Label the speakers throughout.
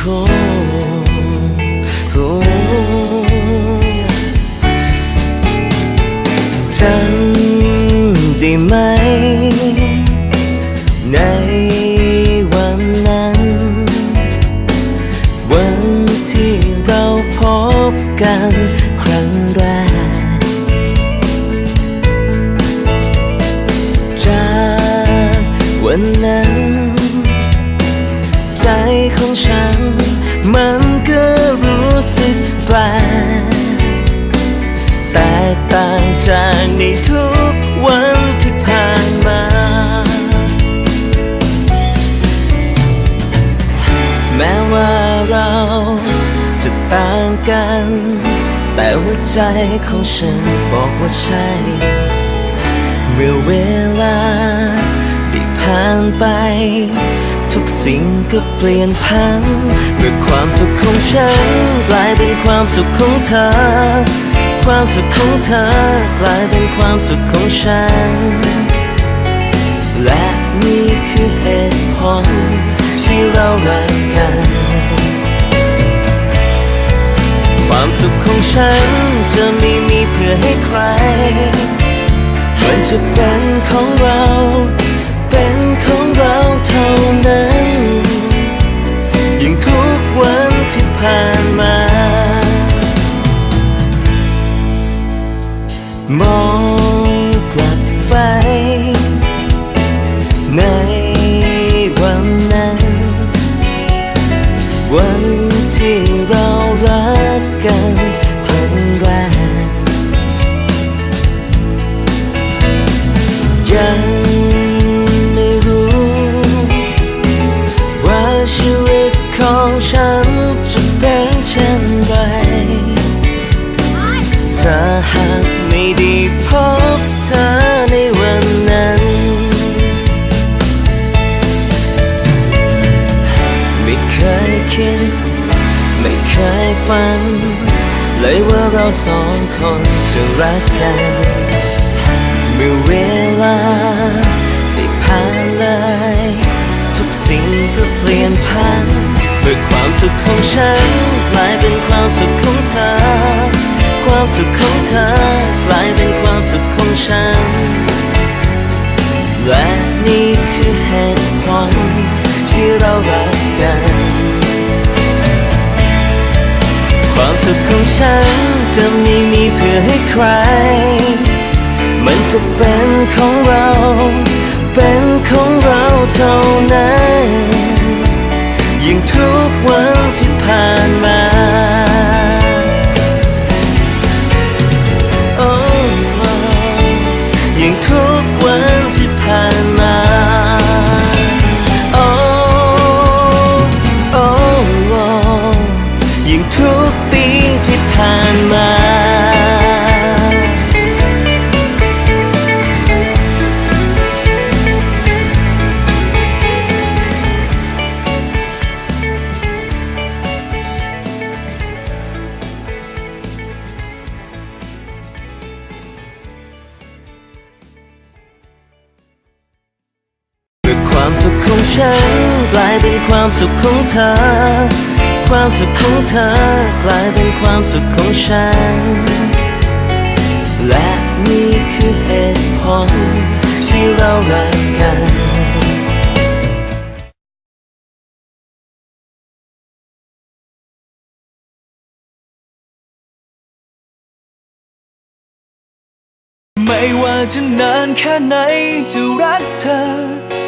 Speaker 1: จำได้ไหม กัน แต่หัวใจของฉันบอกว่าใช่ เมื่อเวลาได้ผ่านไป ทุกสิ่งก็เปลี่ยนพันเมื่อความสุขของฉันกลายเป็นความสุขของเธอ ความสุขของเธอกลายเป็นความสุขของฉัน และนี่คือเหตุผลที่เรารัก ความสุขของฉันจะไม่มีเพื่อให้ใคร มันจะเป็นของเรา เป็นของเราเท่านั้น ยิ่งทุกวันที่ผ่านมา มอง วันที่เรารักกันครั้งแรกยังไม่รู้ ว่าชีวิตของฉันจะเป็นเช่นไรถ้าหากไม่ด้พอ คิด ไม่เคยฝัน เลยว่าเราสองคนจะรักกัน เมื่อเวลาได้ผ่านเลย ทุกสิ่งก็เปลี่ยนพันเมื่อความสุขของฉันกลายเป็นความสุขของเธอ ความสุขของเธอ จะไม่มีเพื่อให้ใคร มันจะเป็นของเรา เป็นของเราเท่านั้นยิ่งทุกวันที่ ของฉัน กลายเป็นความสุขของเธอ ความสุขของเธอ กลายเป็นความสุขของฉัน และนี่คือเหตุผลที่เรารักกัน
Speaker 2: ไม่ว่าจะนานแค่ไหนจะรักเธอ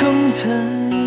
Speaker 2: ของเธอ